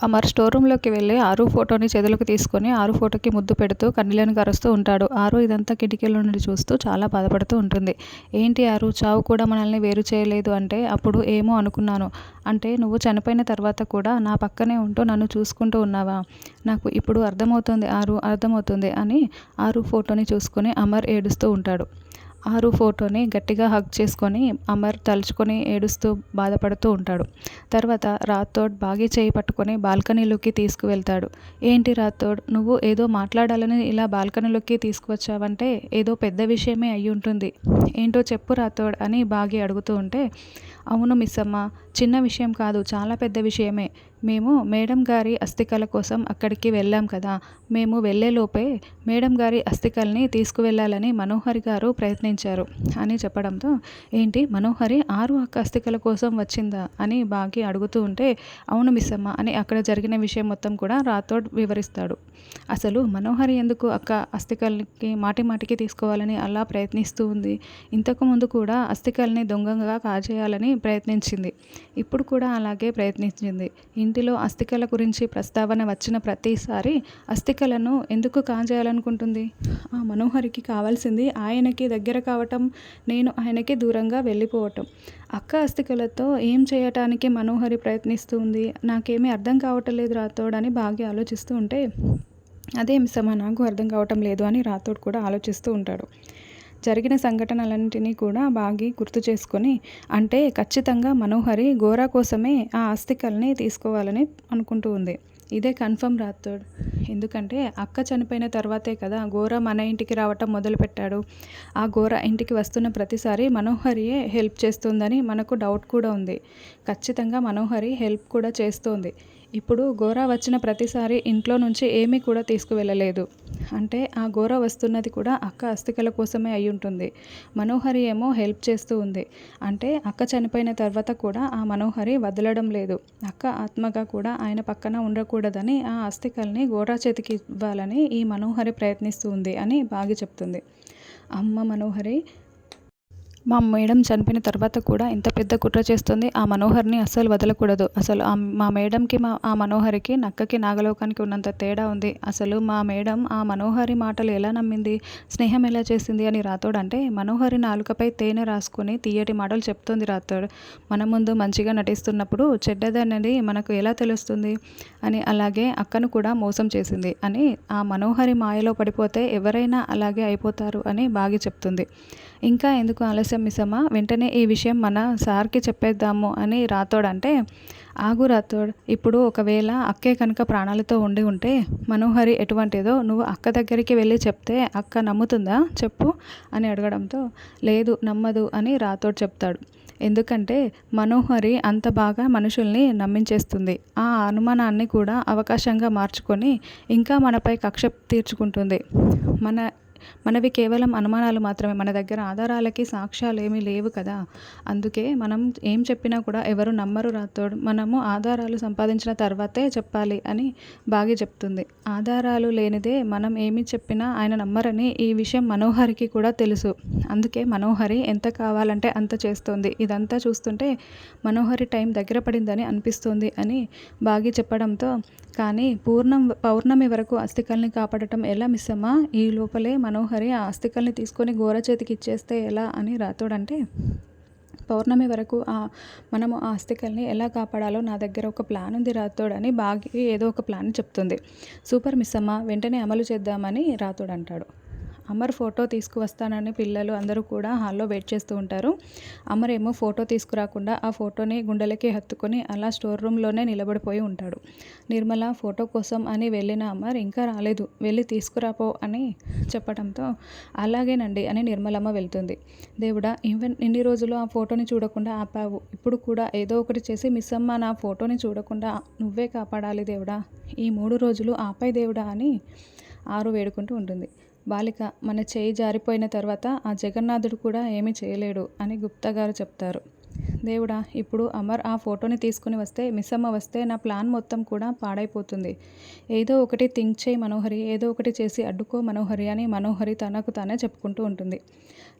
Amar store రూమ్లోకి వెళ్ళి ఆరు ఫోటోని చేతులకు తీసుకొని ఆరు ఫోటోకి ముద్దు పెడుతూ కన్నీళ్ళని కరుస్తూ ఉంటాడు. ఆరు ఇదంతా కిటికీలో నుండి చూస్తూ చాలా బాధపడుతూ ఉంటుంది. ఏంటి ఆరు? చావు కూడా మనల్ని వేరు చేయలేదు అంటే అప్పుడు ఏమో అనుకున్నాను. అంటే నువ్వు చనిపోయిన తర్వాత కూడా నా పక్కనే ఉంటూ నన్ను చూసుకుంటూ ఉన్నావా? నాకు ఇప్పుడు అర్థమవుతుంది ఆరు అర్థమవుతుంది అని ఆరు ఫోటోని చూసుకొని అమర్ ఏడుస్తూ ఉంటాడు. ఆరు ఫోటోని గట్టిగా హగ్ చేసుకొని అమర్ తలుచుకొని ఏడుస్తూ బాధపడుతూ ఉంటాడు. తర్వాత రాథోడ్ బాగి చేయి పట్టుకొని బాల్కనీలోకి తీసుకువెళ్తాడు. ఏంటి రాథోడ్ నువ్వు ఏదో మాట్లాడాలని ఇలా బాల్కనీలోకి తీసుకువచ్చావంటే ఏదో పెద్ద విషయమే అయి ఉంటుంది ఏంటో చెప్పు రాథోడ్ అని బాగి అడుగుతూ ఉంటే అవును మిస్సమ్మ చిన్న విషయం కాదు చాలా పెద్ద విషయమే. మేము మేడం గారి అస్థికల కోసం అక్కడికి వెళ్ళాం కదా. మేము వెళ్ళేలోపే మేడం గారి అస్థికల్ని తీసుకువెళ్ళాలని మనోహరి గారు ప్రయత్నించారు అని చెప్పడంతో ఏంటి మనోహరి ఆరు అక్క అస్థికల కోసం వచ్చిందా? అని బాగి అడుగుతూ ఉంటే అవును మిస్సమ్మ అని అక్కడ జరిగిన విషయం మొత్తం కూడా రాథోడ్ వివరిస్తాడు. అసలు మనోహరి ఎందుకు అక్క అస్థికల్కి మాటి మాటికి తీసుకోవాలని అలా ప్రయత్నిస్తూ ఉంది? ఇంతకు ముందు కూడా అస్థికల్ని దొంగగా కాజేయాలని ప్రయత్నించింది. ఇప్పుడు కూడా అలాగే ప్రయత్నించింది. ఇంటిలో అస్థికల గురించి ప్రస్తావన వచ్చిన ప్రతిసారి అస్థికలను ఎందుకు కాజేయాలనుకుంటుంది? ఆ మనోహరికి కావాల్సింది ఆయనకి దగ్గర కావటం నేను ఆయనకి దూరంగా వెళ్ళిపోవటం. అక్క అస్థికలతో ఏం చేయటానికి మనోహరి ప్రయత్నిస్తుంది? నాకేమీ అర్థం కావటం లేదు రాతోడని బాగా ఆలోచిస్తూ ఉంటే అదే మిస్సమ్మ నాకు అర్థం కావటం లేదు అని రాతోడు కూడా ఆలోచిస్తూ ఉంటాడు. జరిగిన సంఘటనలన్నింటినీ కూడా బాగి గుర్తు చేసుకొని అంటే ఖచ్చితంగా మనోహరి గోరా కోసమే ఆ ఆస్తికల్ని తీసుకోవాలని అనుకుంటూ ఉంది. ఇదే కన్ఫర్మ్ రాథోడ్ ఎందుకంటే అక్క చనిపోయిన తర్వాతే కదా గోర మన ఇంటికి రావటం మొదలుపెట్టాడు. ఆ గోర ఇంటికి వస్తున్న ప్రతిసారి మనోహరియే హెల్ప్ చేస్తుందని మనకు డౌట్ కూడా ఉంది. ఖచ్చితంగా మనోహరి హెల్ప్ కూడా చేస్తోంది. ఇప్పుడు గోరా వచ్చిన ప్రతిసారి ఇంట్లో నుంచి ఏమీ కూడా తీసుకువెళ్ళలేదు. అంటే ఆ గోర వస్తున్నది కూడా అక్క అస్థికల కోసమే అయి ఉంటుంది. మనోహరి ఏమో హెల్ప్ చేస్తూ ఉంది. అంటే అక్క చనిపోయిన తర్వాత కూడా ఆ మనోహరి వదలడం లేదు. అక్క ఆత్మగా కూడా ఆయన పక్కన ఉండకూడదని ఆ అస్థికల్ని గోరా చేతికి ఇవ్వాలని ఈ మనోహరి ప్రయత్నిస్తూ ఉంది అని బాగి చెప్తుంది. అమ్మ మనోహరి మా మేడం చనిపోయిన తర్వాత కూడా ఇంత పెద్ద కుట్ర చేస్తుంది. ఆ మనోహర్ని అస్సలు వదలకూడదు. అసలు మా మేడంకి మా ఆ మనోహరికి నక్కకి నాగలోకానికి ఉన్నంత తేడా ఉంది. అసలు మా మేడం ఆ మనోహరి మాటలు ఎలా నమ్మింది? స్నేహం ఎలా చేసింది అని రాతోడు అంటే మనోహరి నాలుకపై తేనె రాసుకుని తీయటి మాటలు చెప్తుంది రాతోడు మన ముందు మంచిగా నటిస్తున్నప్పుడు చెడ్డదనేది మనకు ఎలా తెలుస్తుంది? అని అలాగే అక్కను కూడా మోసం చేసింది అని ఆ మనోహరి మాయలో పడిపోతే ఎవరైనా అలాగే అయిపోతారు అని బాగి చెప్తుంది. ఇంకా ఎందుకు ఆలస్యం మిస్సమ్మ వెంటనే ఈ విషయం మన సార్కి చెప్పేద్దాము అని రాతోడు అంటే ఆగు రాతోడ్ ఇప్పుడు ఒకవేళ అక్కే కనుక ప్రాణాలతో ఉండి ఉంటే మనోహరి ఎటువంటిదో నువ్వు అక్క దగ్గరికి వెళ్ళి చెప్తే అక్క నమ్ముతుందా? చెప్పు అని అడగడంతో లేదు నమ్మదు అని రాతోడ్ చెప్తాడు. ఎందుకంటే మనోహరి అంత బాగా మనుషుల్ని నమ్మించేస్తుంది. ఆ అనుమానాన్ని కూడా అవకాశంగా మార్చుకొని ఇంకా మనపై కక్ష తీర్చుకుంటుంది. మన మనవి కేవలం అనుమానాలు మాత్రమే. మన దగ్గర ఆధారాలకి సాక్ష్యాలు ఏమీ లేవు కదా. అందుకే మనం ఏం చెప్పినా కూడా ఎవరు నమ్మరు రాతోడు మనము ఆధారాలు సంపాదించిన తర్వాతే చెప్పాలి అని బాగి చెప్తుంది. ఆధారాలు లేనిదే మనం ఏమి చెప్పినా ఆయన నమ్మరని ఈ విషయం మనోహరికి కూడా తెలుసు. అందుకే మనోహరి ఎంత కావాలంటే అంత చేస్తోంది. ఇదంతా చూస్తుంటే మనోహరి టైం దగ్గర పడిందని అనిపిస్తుంది అని బాగి చెప్పడంతో కానీ పూర్ణం పౌర్ణమి వరకు అస్థికల్ని కాపాడటం ఎలా మిస్సమ్మా? ఈ లోపలే మనోహరి ఆ ఆస్తికల్ని తీసుకొని గోర చేతికి ఇచ్చేస్తే ఎలా అని రాతోడంటే పౌర్ణమి వరకు ఆ మనము ఆ ఆస్తికల్ని ఎలా కాపాడాలో నా దగ్గర ఒక ప్లాన్ ఉంది రాతోడని బాగి ఏదో ఒక ప్లాన్ చెప్తుంది. సూపర్ మిస్ అమ్మ వెంటనే అమలు చేద్దామని రాతోడు అంటాడు. అమర్ ఫోటో తీసుకువస్తానని పిల్లలు అందరూ కూడా హాల్లో వెయిట్ చేస్తూ ఉంటారు. అమర్ ఏమో ఫోటో తీసుకురాకుండా ఆ ఫోటోని గుండెలకి హత్తుకొని అలా స్టోర్ రూమ్లోనే నిలబడిపోయి ఉంటాడు. నిర్మల ఫోటో కోసం అని వెళ్ళిన అమర్ ఇంకా రాలేదు. వెళ్ళి తీసుకురాపో అని చెప్పడంతో అలాగేనండి అని నిర్మలమ్మ వెళ్తుంది. దేవుడా ఈవెన్ ఇన్ని రోజులు ఆ ఫోటోని చూడకుండా ఆపావు. ఇప్పుడు కూడా ఏదో ఒకటి చేసి మిస్ అమ్మ నా ఫోటోని చూడకుండా నువ్వే కాపాడాలి దేవుడా. ఈ మూడు రోజులు ఆపై దేవుడా అని ఆరు వేడుకుంటూ ఉంటుంది. బాలిక మన చేయి జారిపోయిన తర్వాత ఆ జగన్నాథుడు కూడా ఏమీ చేయలేడు అని గుప్తా గారు చెప్తారు. దేవుడా ఇప్పుడు అమర్ ఆ ఫోటోని తీసుకుని వస్తే మిస్సమ్మ వస్తే నా ప్లాన్ మొత్తం కూడా పాడైపోతుంది. ఏదో ఒకటి థింక్ చేయి మనోహరి ఏదో ఒకటి చేసి అడ్డుకో మనోహరి అని మనోహరి తనకు తానే చెప్పుకుంటూ ఉంటుంది.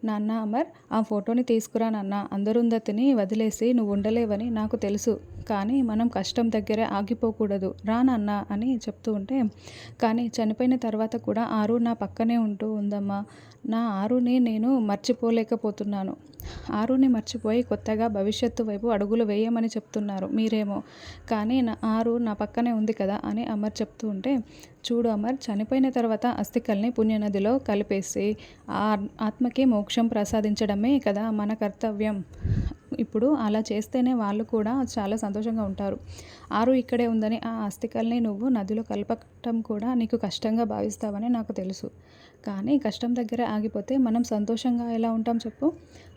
నాన్న అమర్ ఆ ఫోటోని తీసుకురా నాన్న. అందరుందతిని వదిలేసి నువ్వు ఉండలేవని నాకు తెలుసు. కానీ మనం కష్టం దగ్గరే ఆగిపోకూడదు. రా నాన్న అని చెప్తూ ఉంటే కానీ చనిపోయిన తర్వాత కూడా ఆరు నా పక్కనే ఉంటూ ఉందమ్మా. నా ఆరుని నేను మర్చిపోలేకపోతున్నాను. ఆరుని మర్చిపోయి కొత్తగా భవిష్యత్తు వైపు అడుగులు వేయమని చెప్తున్నారు. మీరేమో. కానీ నా ఆరు నా పక్కనే ఉంది కదా అని అమర్ చెప్తూ ఉంటే చూడు అమర్ చనిపోయిన తర్వాత అస్థికల్ని పుణ్యనదిలో కలిపేసి ఆ ఆత్మకి మోక్షం ప్రసాదించడమే కదా మన కర్తవ్యం. ఇప్పుడు అలా చేస్తేనే వాళ్ళు కూడా చాలా సంతోషంగా ఉంటారు. ఆరు ఇక్కడే ఉందని ఆ అస్థికల్ని నువ్వు నదిలో కలపటం కూడా నీకు కష్టంగా భావిస్తావని నాకు తెలుసు. కానీ కష్టం దగ్గర ఆగిపోతే మనం సంతోషంగా ఎలా ఉంటాం చెప్పు?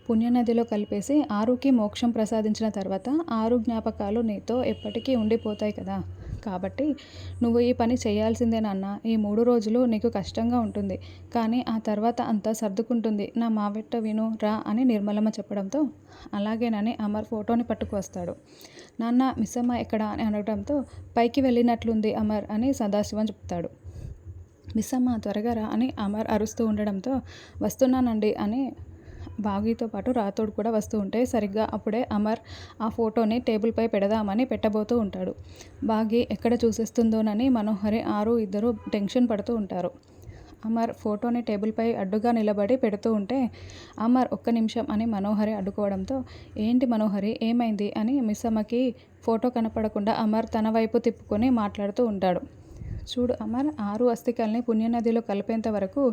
పుణ్యనదిలో కలిపేసి ఆరుకి మోక్షం ప్రసాదించిన తర్వాత ఆరు జ్ఞాపకాలు నీతో ఎప్పటికీ ఉండిపోతాయి కదా. కాబట్టి నువ్వు ఈ పని చేయాల్సిందే నాన్న. ఈ మూడు రోజులు నీకు కష్టంగా ఉంటుంది. కానీ ఆ తర్వాత అంతా సర్దుకుంటుంది. నా మావెట్ట విను రా అని నిర్మలమ్మ చెప్పడంతో అలాగేనని అమర్ ఫోటోని పట్టుకు వస్తాడు నాన్న మిస్సమ్మ ఎక్కడ? అని అనడంతో పైకి వెళ్ళినట్లుంది అమర్ అని సదాశివం చెప్తాడు. మిస్సమ్మ త్వరగా రా అని అమర్ అరుస్తూ ఉండడంతో వస్తున్నానండి అని బాగీతో పాటు రాతోడు కూడా వస్తూ ఉంటే సరిగ్గా అప్పుడే అమర్ ఆ ఫోటోని టేబుల్పై పెడదామని పెట్టబోతూ ఉంటాడు. బాగి ఎక్కడ చూసేస్తుందోనని మనోహరి ఆరు ఇద్దరు టెన్షన్ పడుతూ ఉంటారు. అమర్ ఫోటోని టేబుల్పై అడ్డుగా నిలబడి పెడుతూ ఉంటే అమర్ ఒక్క నిమిషం అని మనోహరి అడ్డుకోవడంతో ఏంటి మనోహరి ఏమైంది? అని మిస్సమ్మకి ఫోటో కనపడకుండా అమర్ తన వైపు తిప్పుకొని మాట్లాడుతూ ఉంటాడు. చూడు అమర్ ఆరు అస్థికల్ని పుణ్యనదిలో కలిపేంత వరకు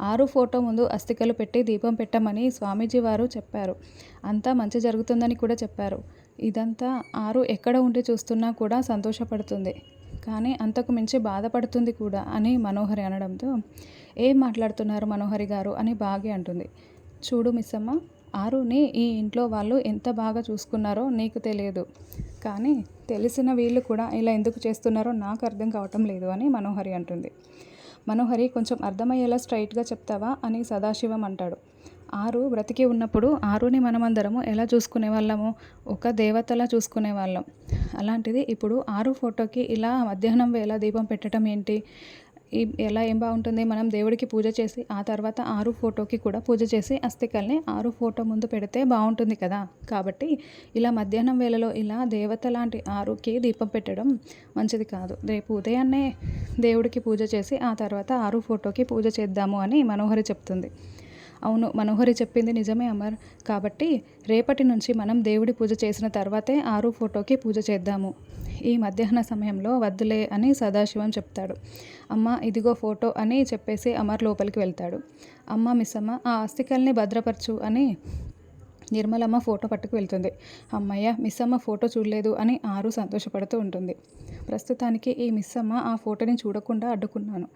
ఆరు ఫోటో ముందు అస్థికలు పెట్టి దీపం పెట్టమని స్వామీజీ వారు చెప్పారు. అంతా మంచి జరుగుతుందని కూడా చెప్పారు. ఇదంతా ఆరు ఎక్కడ ఉండి చూస్తున్నా కూడా సంతోషపడుతుంది. కానీ అంతకు మించి బాధపడుతుంది కూడా అని మనోహరి అనడంతో ఏం మాట్లాడుతున్నారు మనోహరి గారు? అని బాగి అంటుంది. చూడు మిస్సమ్మ ఆరుని ఈ ఇంట్లో వాళ్ళు ఎంత బాగా చూసుకున్నారో నీకు తెలియదు. కానీ తెలిసిన వీళ్ళు కూడా ఇలా ఎందుకు చేస్తున్నారో నాకు అర్థం కావటం లేదు అని మనోహరి అంటుంది. మనోహరి కొంచెం అర్థమయ్యేలా స్ట్రైట్గా చెప్తావా? అని సదాశివం అంటాడు. ఆరు బ్రతికి ఉన్నప్పుడు ఆరుని మనమందరము ఎలా చూసుకునే వాళ్ళము ఒక దేవతలా చూసుకునే వాళ్ళం అలాంటిది ఇప్పుడు ఆరు ఫోటోకి ఇలా మధ్యాహ్నం వేళ దీపం పెట్టడం ఏంటి? ఈ ఎలా ఏం బాగుంటుంది? మనం దేవుడికి పూజ చేసి ఆ తర్వాత ఆరు ఫోటోకి కూడా పూజ చేసి అస్థికల్ని ఆరు ఫోటో ముందు పెడితే బాగుంటుంది కదా. కాబట్టి ఇలా మధ్యాహ్నం వేళలో ఇలా దేవత లాంటి ఆరుకి దీపం పెట్టడం మంచిది కాదు. రేపు ఉదయాన్నే దేవుడికి పూజ చేసి ఆ తర్వాత ఆరు ఫోటోకి పూజ చేద్దాము అని మనోహరి చెప్తుంది. అవును మనోహరి చెప్పింది నిజమే అమర్. కాబట్టి రేపటి నుంచి మనం దేవుడి పూజ చేసిన తర్వాతే ఆరు ఫోటోకి పూజ చేద్దాము. ఈ మధ్యాహ్న సమయంలో వద్దులే అని సదాశివం చెప్తాడు. అమ్మ ఇదిగో ఫోటో అని చెప్పేసి అమర్ లోపలికి వెళ్తాడు. అమ్మ మిస్సమ్మ ఆ అస్థికల్ని భద్రపరచు అని నిర్మలమ్మ ఫోటో పట్టుకు వెళ్తుంది. అమ్మయ్య మిస్సమ్మ ఫోటో చూడలేదు అని ఆరు సంతోషపడుతూ ఉంటుంది. ప్రస్తుతానికి ఈ మిస్సమ్మ ఆ ఫోటోని చూడకుండా అడ్డుకున్నాను.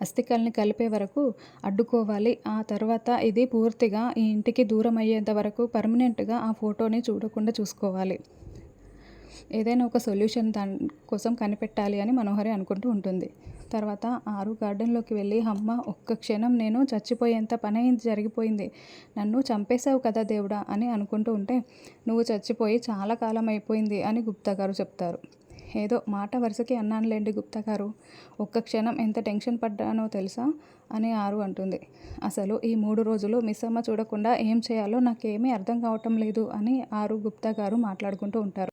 అస్థికల్ని కలిపే వరకు అడ్డుకోవాలి. ఆ తర్వాత ఇది పూర్తిగా ఈ ఇంటికి దూరం అయ్యేంత వరకు పర్మనెంట్గా ఆ ఫోటోని చూడకుండా చూసుకోవాలి. ఏదైనా ఒక సొల్యూషన్ దాని కోసం కనిపెట్టాలి అని మనోహరి అనుకుంటూ ఉంటుంది. తర్వాత ఆరు గార్డెన్లోకి వెళ్ళి అమ్మ ఒక్క క్షణం నేను చచ్చిపోయేంత పని జరిగిపోయింది. నన్ను చంపేశావు కదా దేవుడా అని అనుకుంటూ ఉంటే నువ్వు చచ్చిపోయి చాలా కాలం అయిపోయింది అని గుప్తా గారు చెప్తారు. ఏదో మాట వరుసకి అన్నానులేండి గుప్తా గారు ఒక్క క్షణం ఎంత టెన్షన్ పడ్డానో తెలుసా అని ఆరు అంటుంది. అసలు ఈ మూడు రోజులు మిస్ అమ్మ చూడకుండా ఏం చేయాలో నాకేమీ అర్థం కావటం లేదు అని ఆరు గుప్తా గారు మాట్లాడుకుంటూ ఉంటారు.